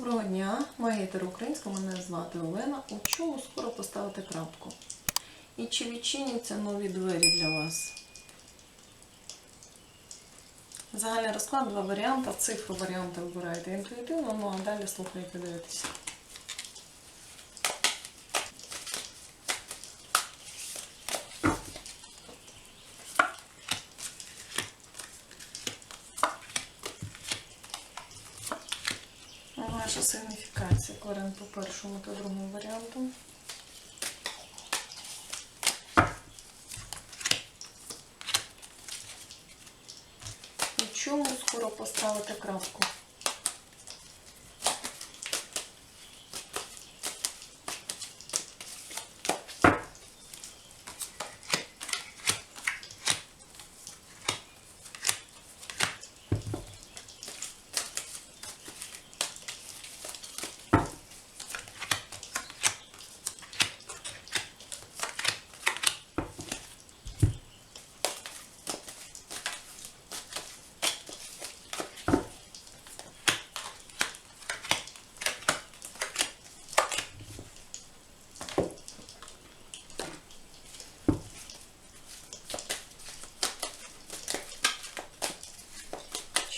Доброго дня, магітер українська, мене звати Олена. У чому скоро поставити крапку? І чи відчиняться нові двері для вас? Загальний розклад, два варіанти. Цифру варіанти вибираєте інтуїтивно, ну а далі слухайте, дивитися. Ваша сигніфікація. Кладемо першому та другому варіанту. У чому скоро поставити крапку?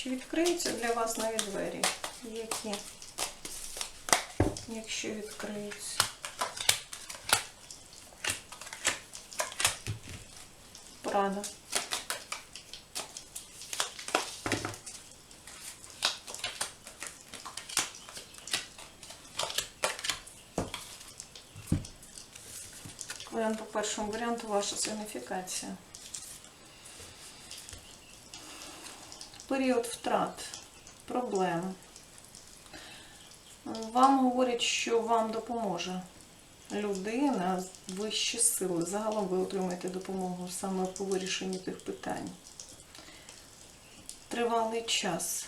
Чи відкриються для вас нові двері? Які? Якщо відкриються. Порада. Варіант по першому варіанту ваша сигніфікація. Період втрат, проблем. Вам говорять, що вам допоможе людина, вищі сили. Загалом ви отримаєте допомогу саме по вирішенню тих питань. Тривалий час.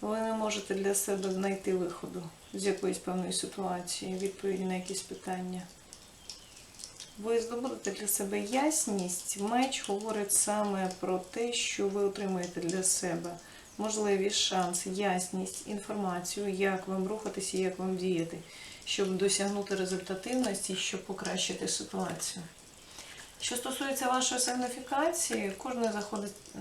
Ви не можете для себе знайти виходу з якоїсь певної ситуації, відповіді на якісь питання. Ви здобудете для себе ясність. Меч говорить саме про те, що ви отримаєте для себе можливість, шанс, ясність, інформацію, як вам рухатися, як вам діяти, щоб досягнути результативності, щоб покращити ситуацію. Що стосується вашої сигніфікації, кожен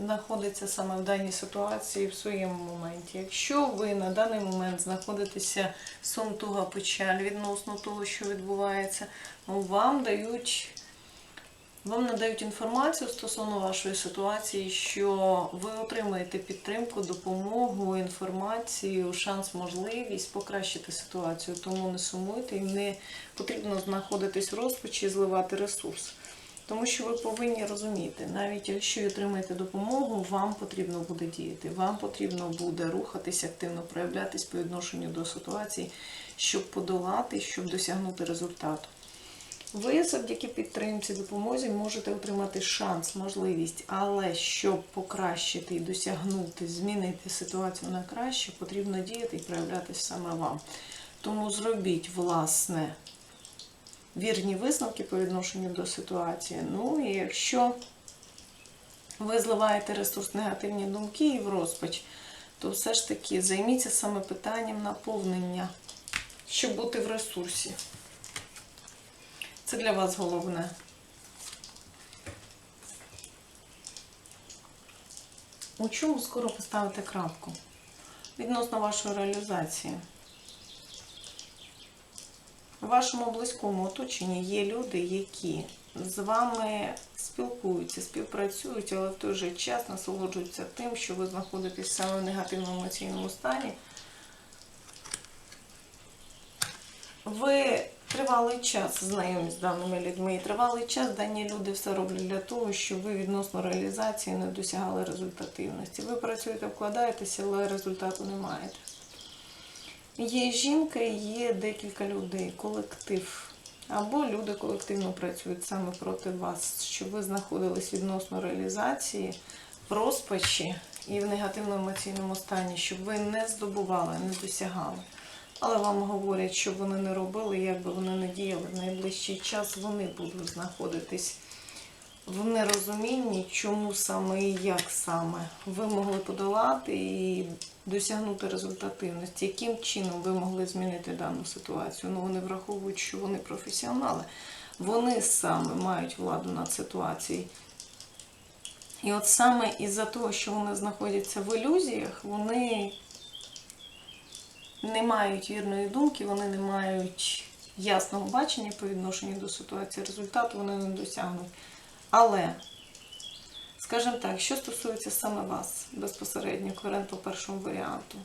знаходиться саме в даній ситуації в своєму моменті. Якщо ви на даний момент знаходитеся сум, туга, печаль відносно того, що відбувається, вам дають. Вам надають інформацію стосовно вашої ситуації, що ви отримаєте підтримку, допомогу, інформацію, шанс, можливість покращити ситуацію. Тому не сумуйте і не потрібно знаходитись в розпачі і зливати ресурс. Тому що ви повинні розуміти, навіть якщо отримаєте допомогу, вам потрібно буде діяти, вам потрібно буде рухатись, активно проявлятись по відношенню до ситуації, щоб подолати, щоб досягнути результату. Ви завдяки підтримці, допомозі можете отримати шанс, можливість, але щоб покращити і досягнути, змінити ситуацію на краще, потрібно діяти і проявлятися саме вам. Тому зробіть власне вірні висновки по відношенню до ситуації. Ну і якщо ви зливаєте ресурс негативні думки і в розпач, то все ж таки займіться саме питанням наповнення, щоб бути в ресурсі. Це для вас головне. У чому скоро поставити крапку? Відносно вашої реалізації. У вашому близькому оточенні є люди, які з вами спілкуються, співпрацюють, але в той же час насолоджуються тим, що ви знаходитесь саме в негативному емоційному стані. Ви тривалий час знайомі з даними людьми, і тривалий час дані люди все роблять для того, щоб ви відносно реалізації не досягали результативності. Ви працюєте, вкладаєтеся, але результату не маєте. Є жінка є декілька людей, колектив. Або люди колективно працюють саме проти вас, щоб ви знаходились відносно реалізації в розпачі і в негативному емоційному стані, щоб ви не здобували, не досягали. Але вам говорять, що вони не робили, як би вони не діяли, в найближчий час вони будуть знаходитись в нерозумінні, чому саме і як саме ви могли подолати і досягнути результативності, яким чином ви могли змінити дану ситуацію. Ну, вони враховують, що вони професіонали. Вони саме мають владу над ситуацією. І от саме із-за того, що вони знаходяться в ілюзіях, вони не мають вірної думки, вони не мають ясного бачення по відношенню до ситуації. Результату вони не досягнуть. Але, скажімо так, що стосується саме вас безпосередньо, корен по першому варіанту,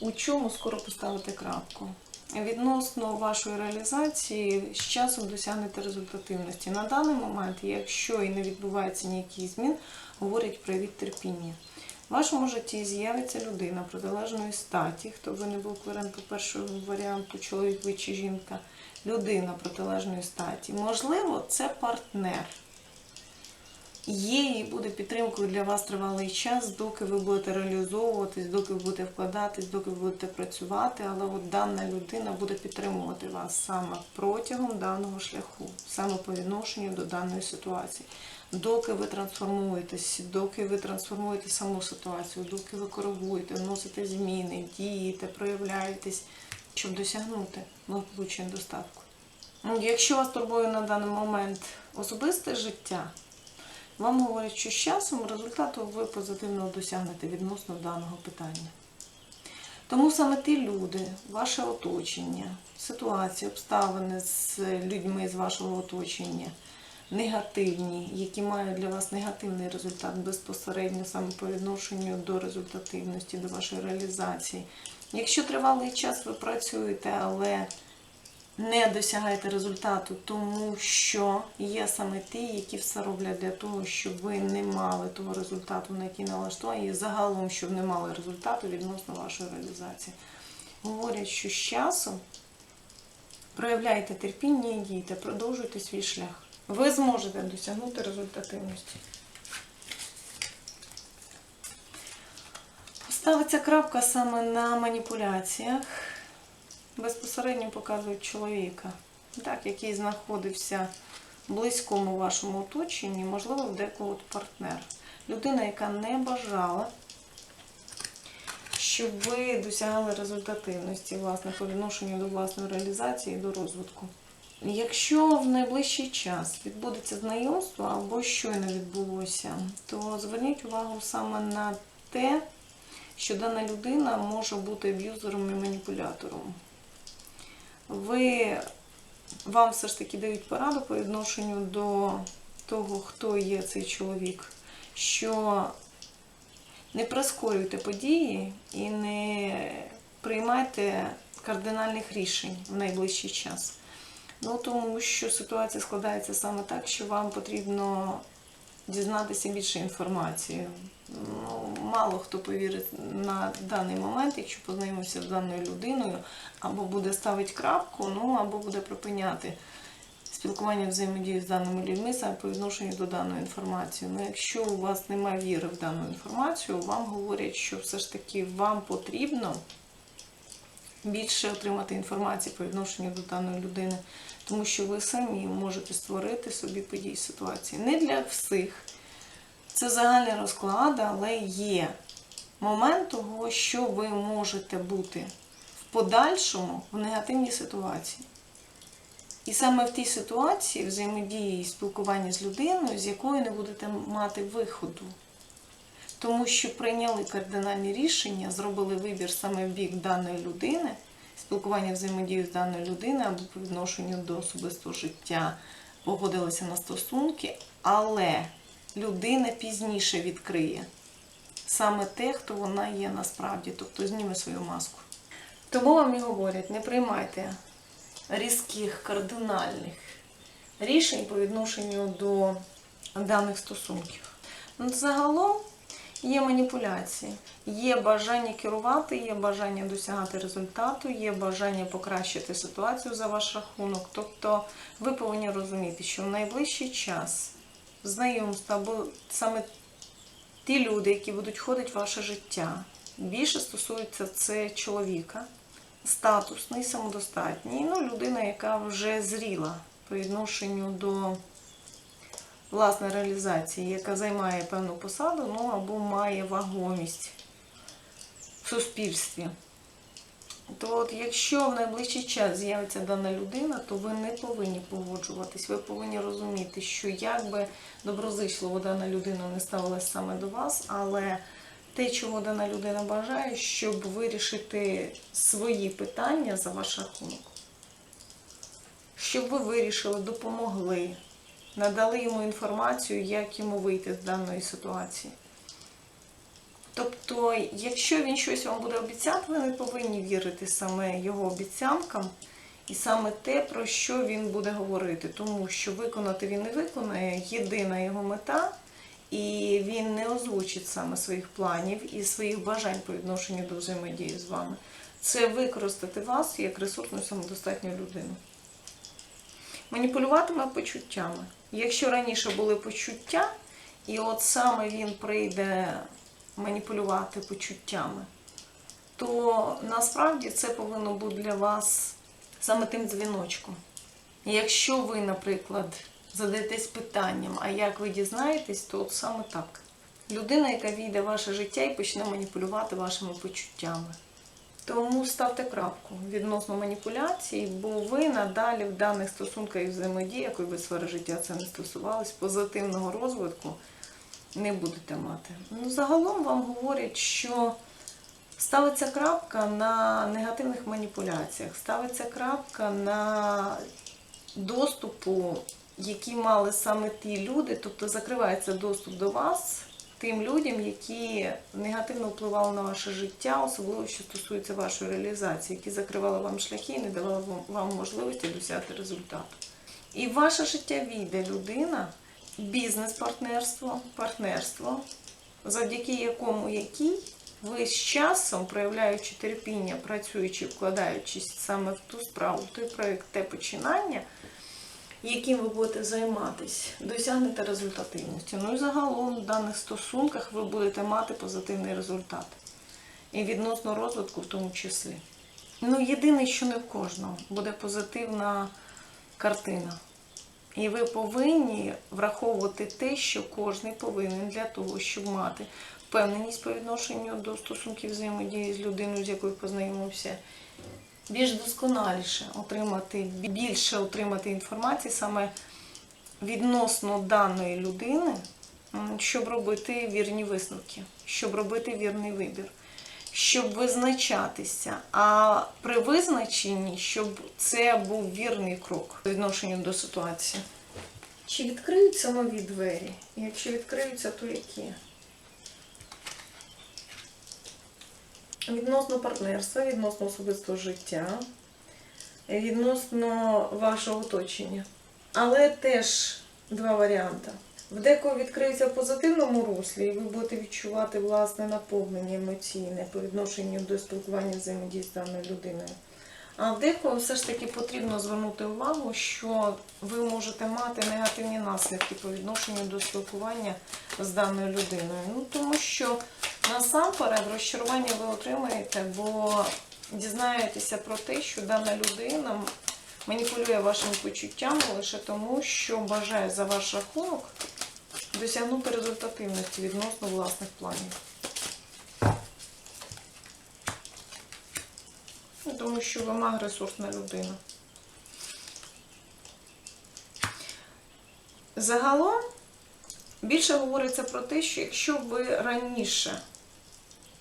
у чому скоро поставити крапку? Відносно вашої реалізації з часом досягнете результативності. На даний момент, якщо і не відбувається ніяких змін, говорять про від терпіння. В вашому житті з'явиться людина протилежної статі, хто би не був клерен по першому варіанту, чоловік ви чи жінка, людина протилежної статі. Можливо, це партнер. Є і буде підтримкою для вас тривалий час, доки ви будете реалізовуватись, доки ви будете вкладатись, доки ви будете працювати, але от дана людина буде підтримувати вас саме протягом даного шляху, саме по відношенню до даної ситуації. Доки ви трансформуєтесь, доки ви трансформуєте саму ситуацію, доки ви коригуєте, вносите зміни, дієте, проявляєтесь, щоб досягнути благополуччя достатку. Ну, Якщо вас турбує на даний момент особисте життя, вам говорять, що з часом результату ви позитивно досягнете відносно даного питання. Тому саме ті люди, ваше оточення, ситуації, обставини з людьми з вашого оточення, негативні, які мають для вас негативний результат безпосередньо саме по відношенню до результативності, до вашої реалізації. Якщо тривалий час ви працюєте, але не досягаєте результату, тому що є саме ті, які все роблять для того, щоб ви не мали того результату, на який налаштовані, і загалом, щоб не мали результату відносно вашої реалізації. Говорять, що з часом проявляйте терпіння і дійте, продовжуйте свій шлях. Ви зможете досягнути результативності. Ставиться крапка саме на маніпуляціях безпосередньо показують чоловіка, так, який знаходився в близькому вашому оточенні, можливо, в декого партнер. Людина, яка не бажала, щоб ви досягали результативності власне, по відношенню до власної реалізації до розвитку. Якщо в найближчий час відбудеться знайомство або щойно відбулося, то зверніть увагу саме на те, що дана людина може бути аб'юзером і маніпулятором ви, вам все ж таки дають пораду по відношенню до того, хто є цей чоловік, що не прискорюйте події і не приймайте кардинальних рішень в найближчий час. Ну, тому що ситуація складається саме так, що вам потрібно дізнатися більше інформації. Ну, мало хто повірить на даний момент, якщо познайомився з даною людиною, або буде ставити крапку, ну або буде припиняти спілкування взаємодії з даними людьми саме по відношенню до даної інформації. Ну, якщо у вас немає віри в дану інформацію, вам говорять, що все ж таки вам потрібно більше отримати інформації по відношенню до даної людини, тому що ви самі можете створити собі події ситуації. Не для всіх. Це загальний розклад, але є момент того, що ви можете бути в подальшому в негативній ситуації. І саме в тій ситуації взаємодії і спілкування з людиною, з якою не будете мати виходу. Тому що прийняли кардинальні рішення, зробили вибір саме в бік даної людини, спілкування взаємодію з даною людиною або по відношенню до особистого життя, погодилися на стосунки, але людина пізніше відкриє саме те, хто вона є насправді, тобто зніме свою маску. Тому вам і говорять, не приймайте різких, кардинальних рішень по відношенню до даних стосунків. Загалом є маніпуляції, є бажання керувати, є бажання досягати результату, є бажання покращити ситуацію за ваш рахунок. Тобто ви повинні розуміти, що в найближчий час знайомства або саме ті люди, які будуть входити в ваше життя, більше стосується це чоловіка, статусний, самодостатній, ну, людина, яка вже зріла по відношенню до власна реалізація, яка займає певну посаду, ну або має вагомість в суспільстві. То от якщо в найближчий час з'явиться дана людина, то ви не повинні погоджуватись. Ви повинні розуміти, що як би доброзичливо дана людина не ставилась саме до вас, але те, чого дана людина бажає, щоб вирішити свої питання за ваш рахунок. Щоб ви вирішили, допомогли, надали йому інформацію, як йому вийти з даної ситуації. Тобто, якщо він щось вам буде обіцяти, ви не повинні вірити саме його обіцянкам і саме те, про що він буде говорити. Тому що виконати він не виконає єдина його мета, і він не озвучить саме своїх планів і своїх бажань по відношенню до взаємодії з вами. Це використати вас як ресурсну самодостатню людину. Маніпулюватиме почуттями. Якщо раніше були почуття, і от саме він прийде маніпулювати почуттями, то насправді це повинно бути для вас саме тим дзвіночком. І Якщо ви, наприклад, задаєтесь питанням, а як ви дізнаєтесь, то от саме так. Людина, яка війде в ваше життя і почне маніпулювати вашими почуттями. Тому ставте крапку відносно маніпуляцій, бо ви надалі в даних стосунках і взаємодії, якої би сфери життя це не стосувалось, позитивного розвитку не будете мати. Ну, загалом вам говорять, що ставиться крапка на негативних маніпуляціях, ставиться крапка на доступу, які мали саме ті люди, тобто закривається доступ до вас тим людям, які негативно впливали на ваше життя, особливо що стосується вашої реалізації, які закривали вам шляхи і не давали вам- можливості досягти результату. І в ваше життя війде людина, бізнес-партнерство, партнерство, завдяки якому якій ви з часом, проявляючи терпіння, працюючи, вкладаючись саме в ту справу, в той проєкт, те починання, яким ви будете займатися, досягнете результативності. Ну і загалом в даних стосунках ви будете мати позитивний результат. І відносно розвитку в тому числі. Ну, єдине, що не в кожного буде позитивна картина. І ви повинні враховувати те, що кожен повинен для того, щоб мати впевненість по відношенню до стосунків взаємодії з людиною, з якою познайомився, більш досконаліше отримати, більше отримати інформації саме відносно даної людини, щоб робити вірні висновки, щоб робити вірний вибір, щоб визначатися. А при визначенні, щоб це був вірний крок по відношенню до ситуації. Чи відкриються нові двері? Якщо відкриються, то які? Відносно партнерства, відносно особистого життя, відносно вашого оточення. Але теж два варіанти. В декого відкриється в позитивному руслі, і ви будете відчувати власне наповнення емоційне по відношенню до спілкування взаємодії з даною людиною. А в декого все ж таки потрібно звернути увагу, що ви можете мати негативні наслідки по відношенню до спілкування з даною людиною. Ну тому що насамперед розчарування ви отримаєте, бо дізнаєтеся про те, що дана людина маніпулює вашими почуттями лише тому, що бажає за ваш рахунок досягнути результативності відносно власних планів. Тому що ви маг ресурсна людина. Загалом більше говориться про те, що якщо ви раніше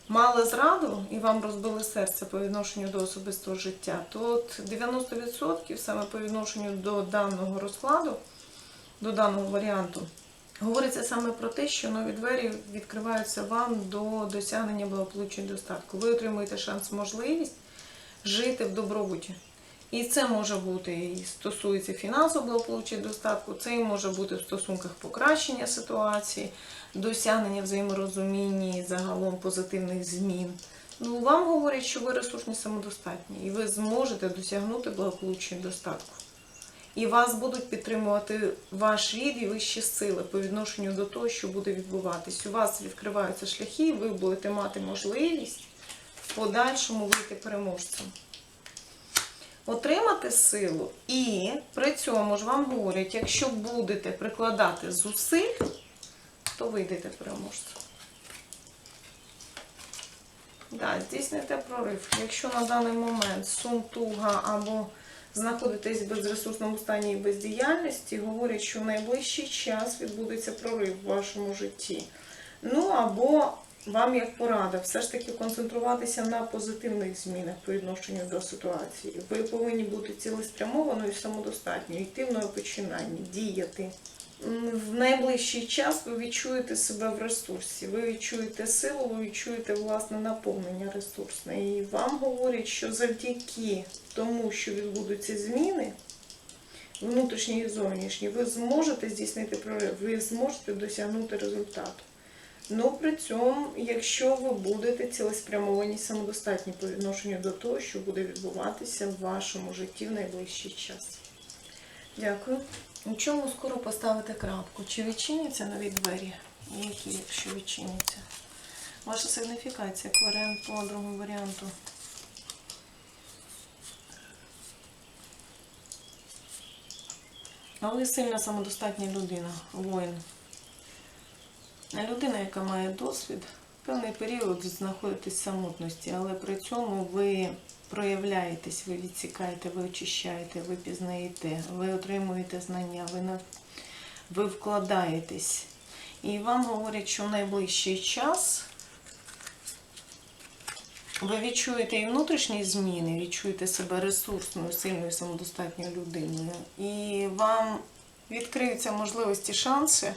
мали зраду і вам розбили серце по відношенню до особистого життя, то от 90% саме по відношенню до даного розкладу, до даного варіанту, говориться саме про те, що нові двері відкриваються вам до досягнення благополуччя достатку. Ви отримуєте шанс, можливість жити в добробуті. І це може бути і стосується фінансового благополуччя достатку, це і може бути в стосунках покращення ситуації, досягнення взаєморозуміння і загалом позитивних змін. Ну, вам говорять, що ви ресурсні самодостатні, і ви зможете досягнути благополуччя і достатку. І вас будуть підтримувати ваш рід і вищі сили по відношенню до того, що буде відбуватись. У вас відкриваються шляхи, і ви будете мати можливість в подальшому вийти переможцем. отримати силу, і при цьому ж вам говорять, якщо будете прикладати зусиль, то вийдете переможцем. Да, здійсните прорив. Якщо на даний момент сум, туга або знаходитесь в безресурсному стані і бездіяльності, говорять, що в найближчий час відбудеться прорив в вашому житті. Ну або вам як порада, все ж таки концентруватися на позитивних змінах по відношенню до ситуації. Ви повинні бути цілеспрямованою і самодостатньою, йти в нове починання, діяти. В найближчий час ви відчуєте себе в ресурсі, ви відчуєте силу, ви відчуєте власне наповнення ресурсне. І вам говорять, що завдяки тому, що відбудуться зміни, внутрішні і зовнішні, ви зможете здійснити прорив, ви зможете досягнути результату. Ну, при цьому, якщо ви будете цілеспрямовані самодостатні по відношенню до того, що буде відбуватися в вашому житті в найближчий час. Дякую. У чому скоро поставити крапку? Чи відчиняться нові двері? Які, якщо відчиняться? Ваша сигніфікація, як варіант по другому варіанту. А ви сильна самодостатня людина, воїн. Людина, яка має досвід, певний період знаходитесь в самотності, але при цьому ви проявляєтесь, ви відсікаєте, ви очищаєте, ви пізнаєте, ви отримуєте знання, ви, нав... ви вкладаєтесь. І вам говорять, що в найближчий час ви відчуєте і внутрішні зміни, відчуєте себе ресурсною, сильною, самодостатньою людиною. І вам відкриються можливості, шанси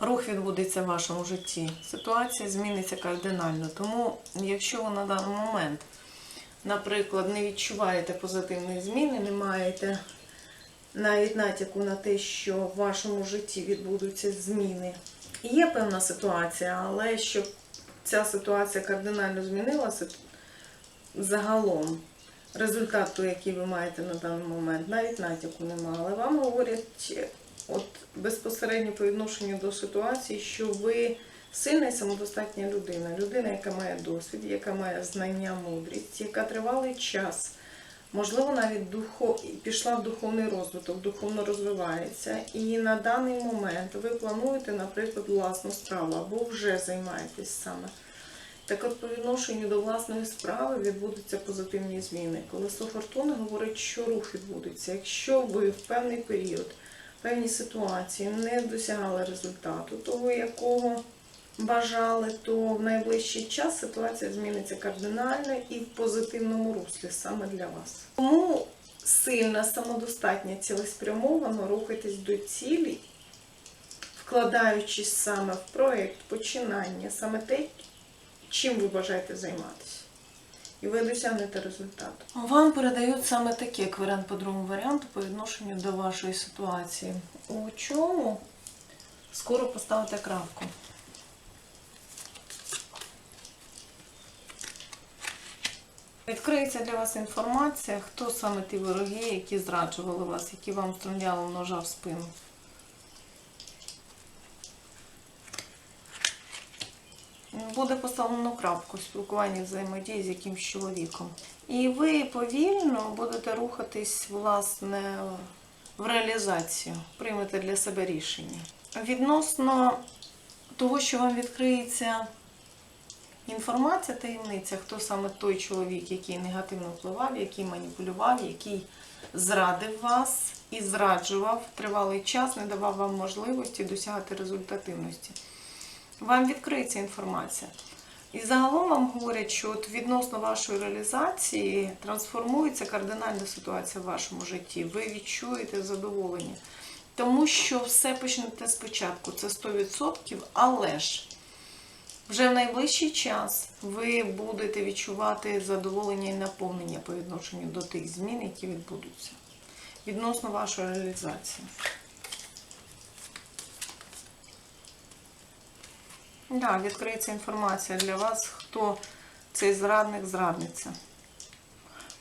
рух відбудеться в вашому житті. Ситуація зміниться кардинально. Тому, якщо ви на даний момент, наприклад, не відчуваєте позитивної зміни, не маєте навіть натяку на те, що в вашому житті відбудуться зміни. Є певна ситуація, але щоб ця ситуація кардинально змінилася загалом, результат той, який ви маєте на даний момент, навіть натяку немає. Але вам говорять от безпосередньо по відношенню до ситуації, що ви сильна і самодостатня людина, людина, яка має досвід, яка має знання, мудрість, яка тривалий час, можливо, навіть духо... пішла в духовний розвиток, духовно розвивається. І на даний момент ви плануєте, наприклад, власну справу або вже займаєтесь саме. Так от по відношенню до власної справи відбудуться позитивні зміни. Колесо фортуни говорить, що рух відбудеться. Якщо ви в певний період певні ситуації не досягали результату, того, якого бажали, то в найближчий час ситуація зміниться кардинально і в позитивному руслі саме для вас. Тому сильна, самодостатня, цілеспрямовано рухайтесь до цілі, вкладаючись саме в проєкт, починання, саме те, чим ви бажаєте займатися. І ви досягнете результату. Вам передають саме такі як по другому варіанту по відношенню до вашої ситуації. У чому скоро поставите крапку? Відкриється для вас інформація, хто саме ті вороги, які зраджували вас, які вам встромляли ножа в спину. буде поставлено крапку в спілкуванні взаємодії з якимсь чоловіком. І ви повільно будете рухатись, власне, в реалізацію, приймете для себе рішення. Відносно того, що вам відкриється інформація, таємниця, хто саме той чоловік, який негативно впливав, який маніпулював, який зрадив вас і зраджував тривалий час, не давав вам можливості досягати результативності вам відкриється інформація. І загалом вам говорять, що от відносно вашої реалізації трансформується кардинальна ситуація в вашому житті. Ви відчуєте задоволення. Тому що все почнете спочатку, це 100%, але ж вже в найближчий час ви будете відчувати задоволення і наповнення по відношенню до тих змін, які відбудуться. Відносно вашої реалізації. Да, відкриється інформація для вас, хто цей зрадник, зрадниця.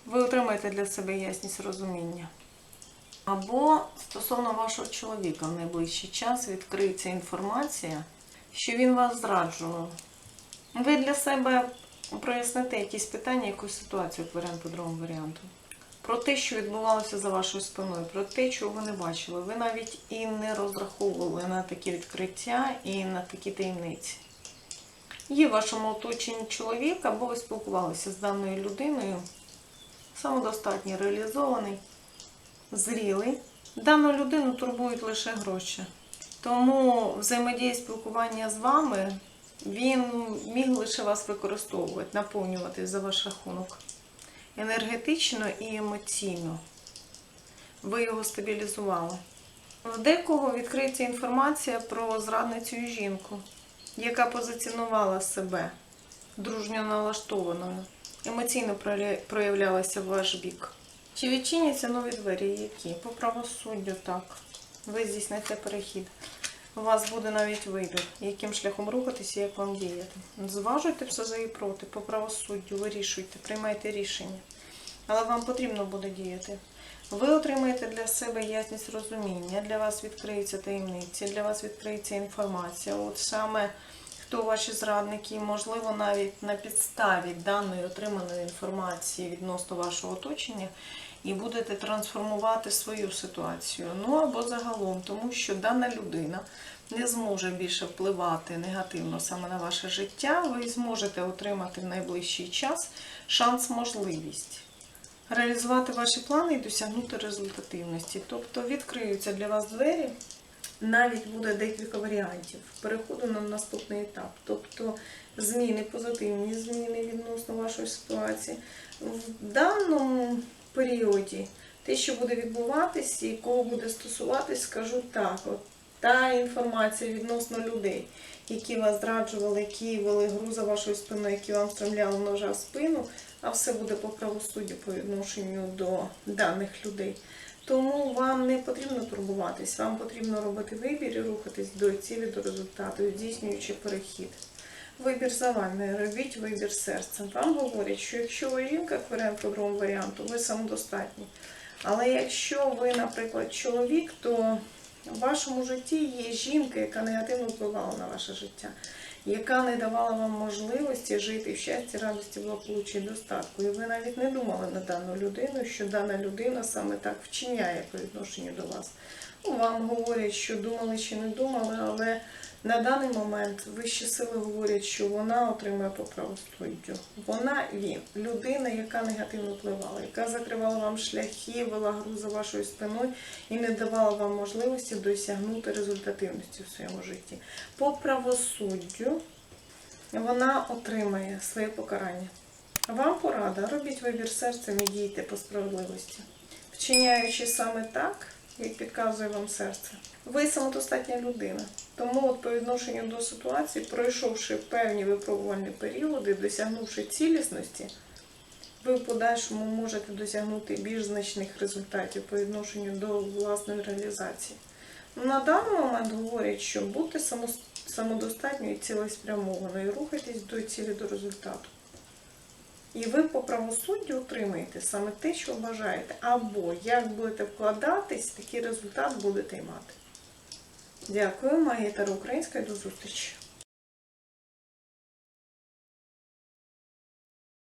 Ви отримаєте для себе ясність розуміння. Або стосовно вашого чоловіка в найближчий час відкриється інформація, що він вас зраджував. Ви для себе проясните якісь питання, якусь ситуацію, варіант по другому варіанту. про те, що відбувалося за вашою спиною, про те, чого ви не бачили. Ви навіть і не розраховували на такі відкриття і на такі таємниці. Є в вашому оточенні чоловік, або ви спілкувалися з даною людиною, самодостатньо реалізований, зрілий. Дану людину турбують лише гроші. Тому взаємодія спілкування з вами, він міг лише вас використовувати, наповнювати за ваш рахунок енергетично і емоційно. Ви його стабілізували. В декого відкриється інформація про зрадницю жінку, яка позиціонувала себе дружньо налаштованою, емоційно проявлялася в ваш бік. Чи відчиняться нові двері? Які? По правосуддю так. Ви здійсните перехід. У вас буде навіть вибір, яким шляхом рухатися і як вам діяти. Зважуйте все за і проти, по правосуддю, вирішуйте, приймайте рішення. Але вам потрібно буде діяти. Ви отримаєте для себе ясність розуміння, для вас відкриються таємниці, для вас відкриється інформація. От саме хто ваші зрадники, можливо, навіть на підставі даної отриманої інформації відносно вашого оточення, і будете трансформувати свою ситуацію. Ну або загалом, тому що дана людина не зможе більше впливати негативно саме на ваше життя, ви зможете отримати в найближчий час шанс, можливість реалізувати ваші плани і досягнути результативності. Тобто відкриються для вас двері, навіть буде декілька варіантів переходу на наступний етап. Тобто зміни, позитивні зміни відносно вашої ситуації. В даному періоді те, що буде відбуватись і кого буде стосуватись, скажу так. От та інформація відносно людей, які вас зраджували, які вели гру за вашою спиною, які вам стремляли ножа в спину, а все буде по правосуддю по відношенню до даних людей. Тому вам не потрібно турбуватись, вам потрібно робити вибір і рухатись до цілі, до результату, здійснюючи перехід. Вибір за вами, робіть вибір серцем. Вам говорять, що якщо ви жінка, варіант по другому варіанту, ви самодостатні. Але якщо ви, наприклад, чоловік, то в вашому житті є жінка, яка негативно впливала на ваше життя, яка не давала вам можливості жити в щасті, радості, благополуччі і достатку. І ви навіть не думали на дану людину, що дана людина саме так вчиняє по відношенню до вас. Ну, вам говорять, що думали чи не думали, але на даний момент вищі сили говорять, що вона отримує по правосуддю. Вона він, людина, яка негативно впливала, яка закривала вам шляхи, вела гру за вашою спиною і не давала вам можливості досягнути результативності в своєму житті. По правосуддю вона отримає своє покарання. Вам порада, робіть вибір серцем і дійте по справедливості, вчиняючи саме так, як підказує вам серце. Ви самодостатня людина. Тому от по відношенню до ситуації, пройшовши певні випробувальні періоди, досягнувши цілісності, ви в подальшому можете досягнути більш значних результатів по відношенню до власної реалізації. На даний момент говорять, що бути самодостатньою і цілеспрямованою, рухайтесь до цілі до результату. І ви по правосуддю отримаєте саме те, що бажаєте. Або як будете вкладатись, такий результат будете й мати. Дякую, Магія Тара Українська і до зустрічі.